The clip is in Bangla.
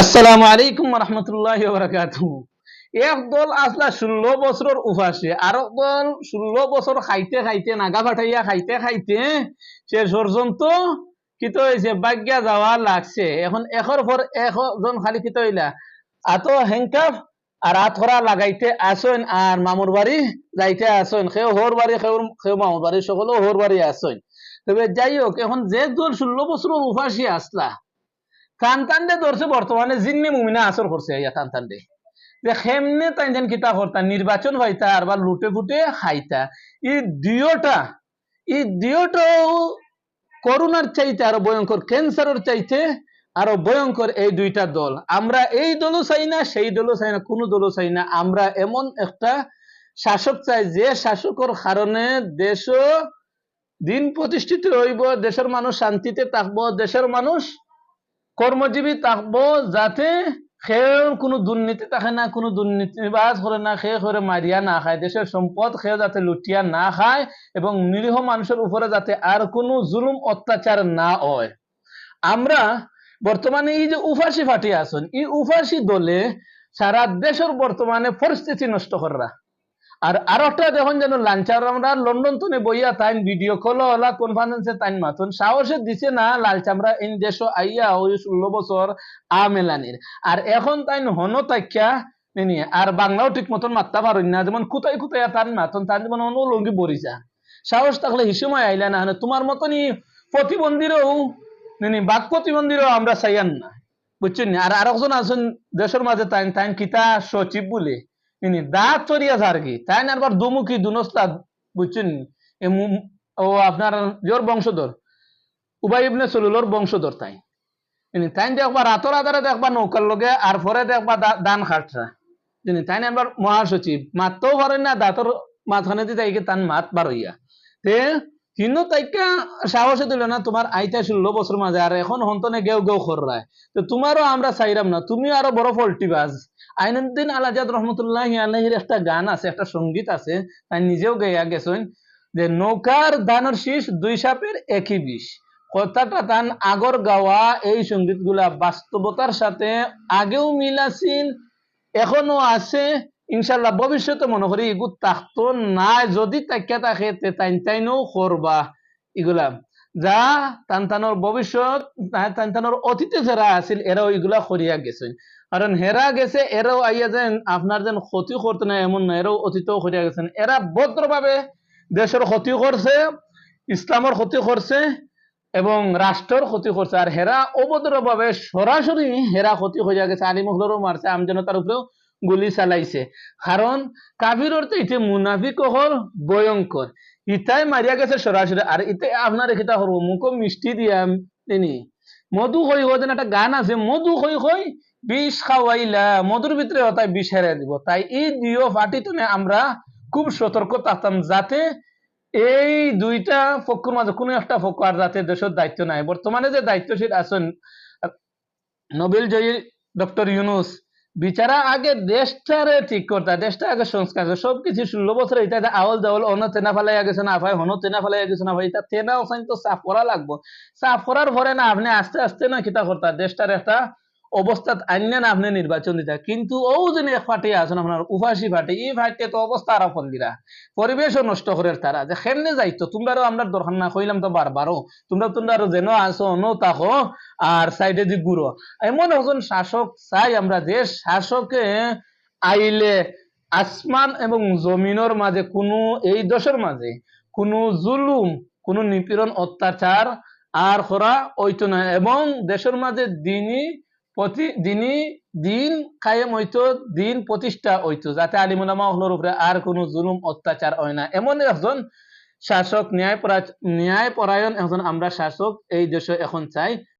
আসসালামু আলাইকুম রহমতুল্লাহ বারাকাতু এক দল আসলা ষোলো বছরের উপাসে আর এক দল ষোলো বছর খাইতে খাইতে নাগা ফাটাইয়া খাইতে খাইতে শেষ পর্যন্ত কিত হয়েছে বাগ্যা যাওয়া লাগছে। এখন এখর পর এখন খালি কিত হইলা। আত হেংকাফ আর আথরা লাগাইতে আসেন আর মামুর বাড়ি যাইতে আসেন সেও হোর বাড়ি সেও সেও মামুর বাড়ি সকলেও হোর বাড়ি আসেন তবে যাই হোক এখন যে দল ষোলো বছরের উপাসী আসলা কান্তান্ডে ধরছে, বর্তমানে জিন্নি মুমিনা আসর করছে, ইয়া কান্তান্ডে যে হেমনে তাই যেন কিতা করতা নির্বাচন হইতা আর বা লুটে ফুটে খাইতা ই দুয়োটা, ই দুয়োটাও করোনার চাইতে আরও ভয়ঙ্কর ক্যান্সারের চাইতে আরও ভয়ঙ্কর এই দুইটা দল। আমরা এই দলও চাই না, সেই দলও চাই না, কোনো দলও চাই না। আমরা এমন একটা শাসক চাই, যে শাসকের কারণে দেশ দিন প্রতিষ্ঠিত হইব, দেশের মানুষ শান্তিতে থাকব, দেশের মানুষ কর্মজীবী থাকব যাতে সে কোনো দুর্নীতি থাকে না, কোনো দুর্নীতিবাজ করে না সে করে মারিয়া না খায়। দেশের সম্পদ সে যাতে লুটিয়া না খায় এবং নিরীহ মানুষের উপরে যাতে আর কোনো জুলুম অত্যাচার না হয়। আমরা বর্তমানে এই যে উফাসি ফাটি আছেন, এই উফাসি দলে সারা দেশের বর্তমানে পরিস্থিতি নষ্ট করা আর একটা দেখুন যেন লাঞ্চার আমরা লন্ডন তো বইয়া তাইন ভিডিও কল ওলা কনফারেন্সে তাইন মাতুন সাহসে দিছে না লাল চামড়া ইন দেশ আইয়া ওই ষোলো বছর আ মেলানির আর এখন তাইন হন তাইকা নিনি, আর বাংলাও ঠিক মতন মাত্তা পারেন না। যেমন কুতাই কুতাই তান মাতন তান যেমন অনুলঙ্গি বরিছা সাহস থাকলে হিসেময় আইলা না তোমার মতনই প্রতিবন্ধীরও, নিনি, বাক প্রতিবন্ধীরও আমরা চাইয়ান না। বুঝছেন আর আরেকজন আছেন দেশের মাঝে তাইন তাইন কিতা সচিব বলে। ইনি দাঁত চড়িয়া কি তাই না? আবার দুমুখী দুনস্তা বুঝছেন? ও আপনার জোর বংশধর। উবাই ইবনে সলুলোর বংশধর তাই। ইনি তাই দেখবা রাতর আধারে দেখবা নৌকার লগে আর পরে দেখবা দান খাটরা। যিনি তাই আবার মহাসচিব। মাততেও পারেন না, দাঁতর মাঝখানে দিয়ে তাইকে তান মাত বার হইয়া কিন্তু তাইকা সাহসে দিল না, তোমার আইতা ষোলো বছর মাঝে আর এখন হন্তনে গেও গেও খররায়। তো তোমারও আমরা চাইরাম না তুমি আরও বড় ফল্টিবাজ আইনুদ্দিন আলাজাদ রহমতুল্লাহ আলহির একটা গান আছে, একটা সংগীত আছে, তাই নিজেও গাইয়া গেছেন, যে নৌকার ধানের শীষ দুই সাপের একই বিষ। কথাটা তান আগর গাওয়া, এই সংগীতগুলা বাস্তবতার সাথে আগেও মিল আছেন এখনও আছে। ইনশাল্লাহ ভবিষ্যতে মনে করি এগু থাকতো না যদি তাকিয়া থাকে তাইন তাইনও করবা। এগুলা যা তানতানোর ভবিষ্যৎ তানতানোর অতীতে যারা আছিল এরাও এগুলা করিয়া গেছেন কারণ হেরা গেছে এরাও আইয়া যেন আপনার যেন ক্ষতি করতে না এমন না এরাও অতীতেও করিয়া গেছেন এরা ভদ্রভাবে দেশের ক্ষতি করছে ইসলামের ক্ষতি করছে এবং রাষ্ট্রের ক্ষতি করছে আর হেরা অভদ্রভাবে সরাসরি হেরা ক্ষতি হইয়া গেছে আলিমহলেরও মারছে আমজনতার উপরেও গুলি চালাইছে। কারণ কাবির অর্থে ইতে মুনাফিক হল ভয়ঙ্কর ইতাই মারিয়া গেছে সরাসরি আর ইতে আপনার এটা হরব মুখ মিষ্টি দিয়া তিনি মধু হই হই একটা গান আছে, মধু হই হই বিষ খাওয়াইলা মধুর ভিতরে তাই বিষ হেরে দিব। তাই এই দুইও পার্টিতে আমরা খুব সতর্ক থাকতাম যাতে এই দুইটা পক্ষের মাঝে কোনো একটা পক্ষ আর যাতে দেশের দায়িত্ব নাই। বর্তমানে যে দায়িত্বশীল আছেন নোবেল জয়ী ডক্টর ইউনুস বিচারা আগে দেশটারে ঠিক করতা, দেশটা আগে সংস্কার সব কিছু ষোলো বছর এটা আওয়াল দাওয়াল অন্য তেনা ফেলাই গেছে না ভাই, হন তেনা ফেলাই গেছে না ভাই এটা তেনা তো সাফ করা লাগবো। সাফ করার পরে না আপনি আস্তে আস্তে না কিতা করতা, দেশটার একটা অবস্থা আইন আপনি নির্বাচন দিতে। কিন্তু ও যে এক ফাটে আছেন আপনার উপাসী ফাটে এই ফাটে তো অবস্থা আরও দিরা পরিবেশও নষ্ট করে তারা যে কেমনে যাইতো তোমরাও আমরা দরকার না কইলাম তো বারবারও তোমরা তোমরা যেন আসো ন তাকো আর সাইডে দি গুড়ো এমন একজন শাসক চাই আমরা যে শাসকে আইলে আসমান এবং জমিনের মাঝে কোনো এই দশের মাঝে কোনো জুলুম, কোনো নিপীড়ন অত্যাচার আর করা ওইতো না এবং দেশের মাঝে দিনই প্রতি যিনি দিন কায়েম হইতো, দিন প্রতিষ্ঠা হইতো, যাতে আলিমুলামা হলোর উপরে আর কোনো জুলুম, অত্যাচার হয় না। এমন একজন শাসক ন্যায় ন্যায় পরায়ণ একজন আমরা শাসক এই দেশে এখন চাই।